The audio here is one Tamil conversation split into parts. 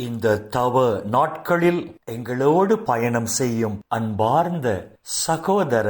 இந்த தவ நாட்களில் எங்களோடு பயணம் செய்யும் அன்பார்ந்த சகோதர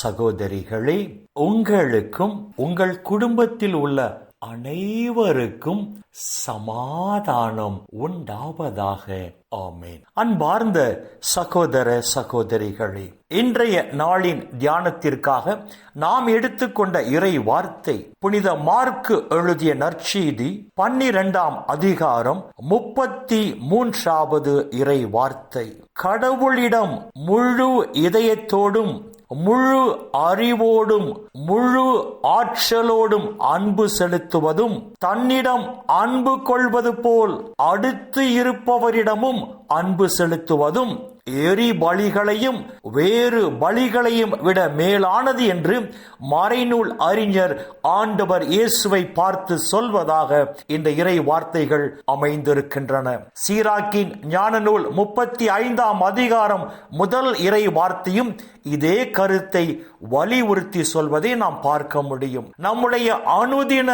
சகோதரிகளே உங்களுக்கும் உங்கள் குடும்பத்தில் உள்ள அனைவருக்கும் சமாதானம் உண்டாவதாக. ஆமேன். அன்பார்ந்த சகோதர சகோதரிகளே இன்றைய நாளின் தியானத்திற்காக நாம் எடுத்துக்கொண்ட இறை வார்த்தை புனித மார்க்கு எழுதிய நற்செய்தி பன்னிரெண்டாம் அதிகாரம் முப்பத்தி மூன்றாவது இறை வார்த்தை. கடவுளிடம் முழு இதயத்தோடும் முழு அறிவோடும் முழு ஆற்றலோடும் அன்பு செலுத்துவதும் தன்னிடம் அன்பு கொள்வது போல் அடுத்து இருப்பவரிடமும் அன்பு செலுத்துவதும் எரி பலிகளையும் வேறு பலிகளையும் விட மேலானது என்று மறைநூல் அறிஞர் ஆண்டவர் இயேசுவை பார்த்து சொல்வதாக இந்த இறை வார்த்தைகள் அமைந்திருக்கின்றன. சீராக்கின் ஞான நூல் முப்பத்தி ஐந்தாம் அதிகாரம் முதல் இறை வார்த்தையும் இதே கருத்தை வலியுறுத்தி சொல்வதை நாம் பார்க்க முடியும். நம்முடைய அனுதின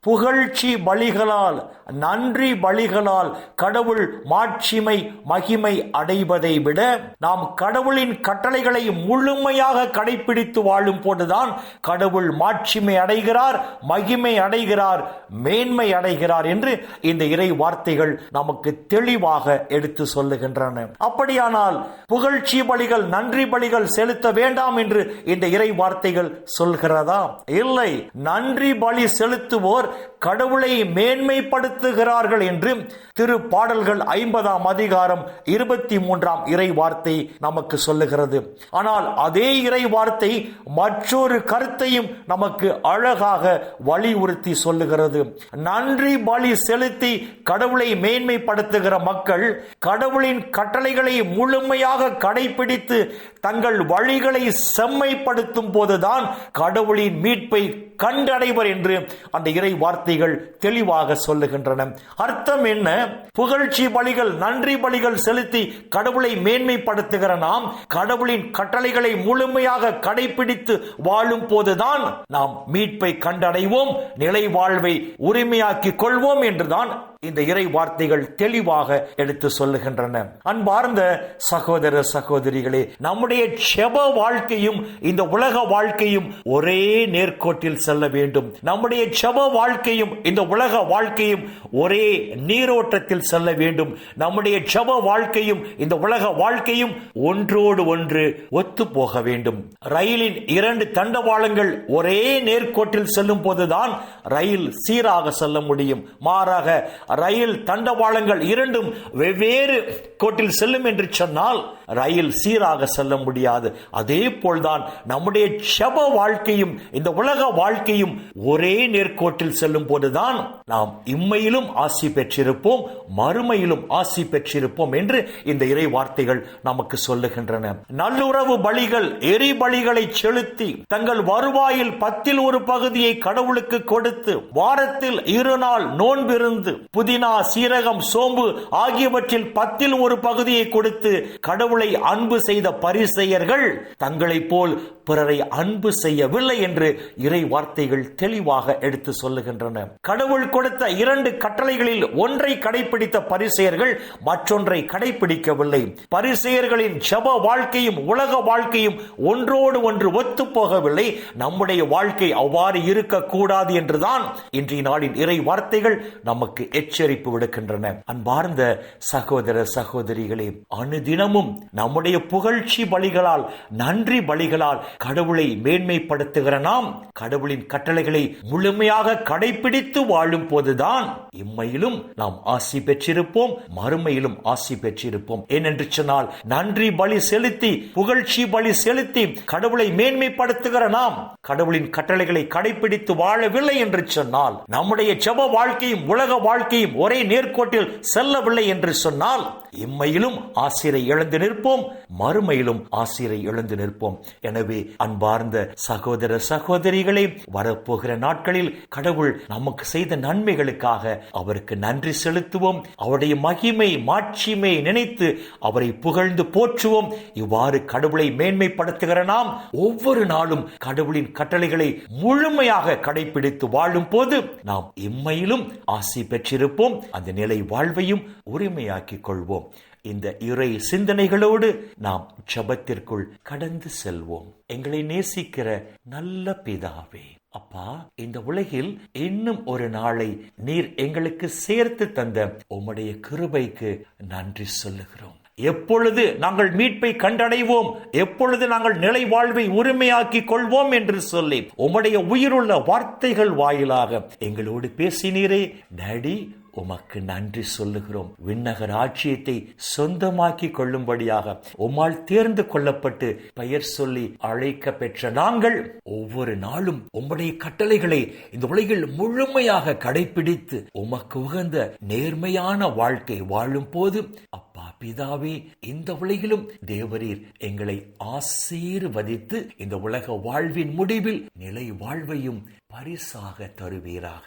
புகழ்ச்சி பலிகளால் நன்றி பலிகளால் கடவுள் மாட்சிமை மகிமை அடைவதை விட நாம் கடவுளின் கட்டளைகளை முழுமையாக கடைபிடித்து வாழும் போதுதான் கடவுள் மாட்சிமை அடைகிறார் மகிமை அடைகிறார் மேன்மை அடைகிறார் என்று இந்த இறை வார்த்தைகள் நமக்கு தெளிவாக எடுத்து சொல்லுகின்றன. அப்படியானால் புகழ்ச்சி பலிகள் நன்றி பலிகள் செலுத்த வேண்டாம் என்று இந்த இறை வார்த்தைகள் சொல்கிறதா? இல்லை. நன்றி பலி செலுத்துவோர் கடவுளை மேன்மைப்படுத்த நடத்துகிறார்கள் என்று திரு பாடல்கள் ஐம்பதாம் அதிகாரம் இருபத்தி மூன்றாம் இறை வார்த்தை நமக்கு சொல்லுகிறது. ஆனால் அதே இறை வார்த்தை மற்றொரு கருத்தையும் நமக்கு அழகாக வலியுறுத்தி சொல்லுகிறது. நன்றி பலி செலுத்தி கடவுளை மேன்மைப்படுத்துகிற மக்கள் கடவுளின் கட்டளைகளை முழுமையாக கடைபிடித்து தங்கள் வழிகளை செம்மைப்படுத்தும் போதுதான் கடவுளின் மீட்பை கண்டடைவர் என்று அந்த இறை வார்த்தைகள் தெளிவாக சொல்லுகின்றன. அர்த்தம் என்ன? புகழ்ச்சி பலிகள் நன்றி பலிகள் செலுத்தி கடவுளை மேன்மைப்படுத்துகிற நாம் கடவுளின் கட்டளைகளை முழுமையாக கடைபிடித்து வாழும் போதுதான் நாம் மீட்பை கண்டடைவோம் நிலை வாழ்வை உரிமையாக்கி கொள்வோம் என்றுதான் இந்த இறை வார்த்தைகள் தெளிவாக எடுத்து சொல்லுகின்றன. அன்பார்ந்த சகோதர சகோதரிகளே நம்முடைய செப வாழ்க்கையும் இந்த உலக வாழ்க்கையும் ஒரே நேர்கோட்டில் செல்ல வேண்டும். நம்முடைய செப வாழ்க்கையும் இந்த உலக வாழ்க்கையும் ஒரே நீரோட்டத்தில் செல்ல வேண்டும். நம்முடைய ஜப வாழ்க்கையும் இந்த உலக வாழ்க்கையும் ஒன்றோடு ஒன்று ஒத்து போக வேண்டும். ரயிலின் இரண்டு தண்டவாளங்கள் ஒரே நேர்கோட்டில் செல்லும் போதுதான் ரயில் சீராக செல்ல முடியும். மாறாக ரயில் தண்டவாளங்கள் இரண்டும் வெவ்வேறு கோட்டில் செல்லும் என்று சொன்னால் ரயில் சீராக செல்ல முடியாது. அதே போல்தான் நம்முடைய செப வாழ்க்கையும் இந்த உலக வாழ்க்கையும் ஒரே நேர்கோட்டில் செல்லும் போதுதான் நாம் இம்மை இம்மையிலும் ஆசி பெற்றிருப்போம் மறுமையிலும் ஆசி பெற்றிருப்போம் என்று இந்த இறை வார்த்தைகள் நமக்கு சொல்லுகின்றன. நல்லுறவு பலிகள் எரி பலிகளை செலுத்தி தங்கள் வருவாயில் பத்தில் ஒரு பகுதியை கடவுளுக்கு கொடுத்து வாரத்தில் இரு நாள் நோன்பிருந்து புதினா சீரகம் சோம்பு ஆகியவற்றில் பத்தில் ஒரு பகுதியை கொடுத்து கடவுளை அன்பு செய்த பரிசெயர்கள் தங்களை போல் பிறரை அன்பு செய்யவில்லை என்று இறை வார்த்தைகள் தெளிவாக எடுத்து சொல்லுகின்றன. கடவுள் கொடுத்த இரண்டு கட்டளைகளில் ஒன்றை கடைபிடித்த பரிசெயர்கள் மற்றொன்றை கடைபிடிக்கவில்லை. பரிசெயர்களின் ஜப வாழ்க்கையும் உலக வாழ்க்கையும் ஒன்றோடு ஒன்று ஒத்து போகவில்லை. நம்முடைய வாழ்க்கை அவ்வாறு இருக்கக்கூடாது என்றுதான் இன்றைய நாளின் இறை வார்த்தைகள் நமக்கு எச்சரிப்பு விடுக்கின்றன. அன்பார்ந்த சகோதர சகோதரிகளே அனுதினமும் நம்முடைய புகழ்ச்சி பலிகளால் நன்றி பலிகளால் கடவுளை மேன்மைப்படுத்துகிற நாம் கடவுளின் கட்டளைகளை முழுமையாக கடைபிடித்து வாழும் போதுதான் இம்மையிலும் நாம் ஆசி பெற்றிருப்போம் மறுமையிலும் ஆசி பெற்றிருப்போம். ஏனென்று சொன்னால் நன்றி பலி செலுத்தி புகழ்ச்சி பலி செலுத்தி கடவுளை மேன்மைப்படுத்துகிற நாம் கடவுளின் கட்டளைகளை கடைபிடித்து வாழவில்லை என்று சொன்னால் நம்முடைய ஜப வாழ்க்கையும் உலக வாழ்க்கையும் ஒரே நேர்கோட்டில் செல்லவில்லை என்று சொன்னால் இம்மையிலும் ஆசிரை இழந்து நிற்போம் மறுமையிலும் ஆசிரை இழந்து நிற்போம். எனவே அன்பார்ந்த சகோதர சகோதரிகளே வரப்போகிற நாட்களில் கடவுள் நமக்கு செய்த நன்மைகளுக்காக அவருக்கு நன்றி செலுத்துவோம். அவருடைய மகிமை மாட்சிமை நினைத்து அவரை புகழ்ந்து போற்றுவோம். இவ்வாறு கடவுளை மேன்மைப்படுத்துகிற நாம் ஒவ்வொரு நாளும் கடவுளின் கட்டளைகளை முழுமையாக கடைபிடித்து வாழும் போது நாம் இம்மையிலும் ஆசி பெற்றிருப்போம். அந்த நிலை வாழ்வையும் உரிமையாக்கிக் கொள்வோம். இந்த இறை சிந்தனைகளோடு நாம் ஜபத்திற்குள் கடந்து செல்வோம். எங்களை நேசிக்கிற நல்ல பிதாவே அப்பா இந்த உலகில் இன்னும் ஒரு நாளை நீர் எங்களுக்கு சேர்த்து தந்த உம்முடைய கிருபைக்கு நன்றி சொல்லுகிறோம். எப்பொழுது நாங்கள் மீட்பை கண்டடைவோம் எப்பொழுது நாங்கள் நிலை வாழ்வை உரிமையாக்கிக் கொள்வோம் என்று சொல்லி உம்முடைய உயிருள்ள வார்த்தைகள் வாயிலாக எங்களோடு பேசினீரே டேடி உமக்கு நன்றி சொல்லுகிறோம். விண்ணகர் ஆட்சியத்தை சொந்தமாக்கி கொள்ளும்படியாக உம்மால் தேர்ந்து கொள்ளப்பட்டு பெயர் சொல்லி அழைக்க பெற்ற நாங்கள் ஒவ்வொரு நாளும் உம்முடைய கட்டளைகளை இந்த உலகில் முழுமையாக கடைபிடித்து உமக்கு உகந்த நேர்மையான வாழ்க்கை வாழும் போது அப்பா பிதாவே இந்த உலகிலும் தேவரீர் எங்களை ஆசீர்வதித்து இந்த உலக வாழ்வின் முடிவில் நிலை வாழ்வையும் பரிசாக தருவீராக.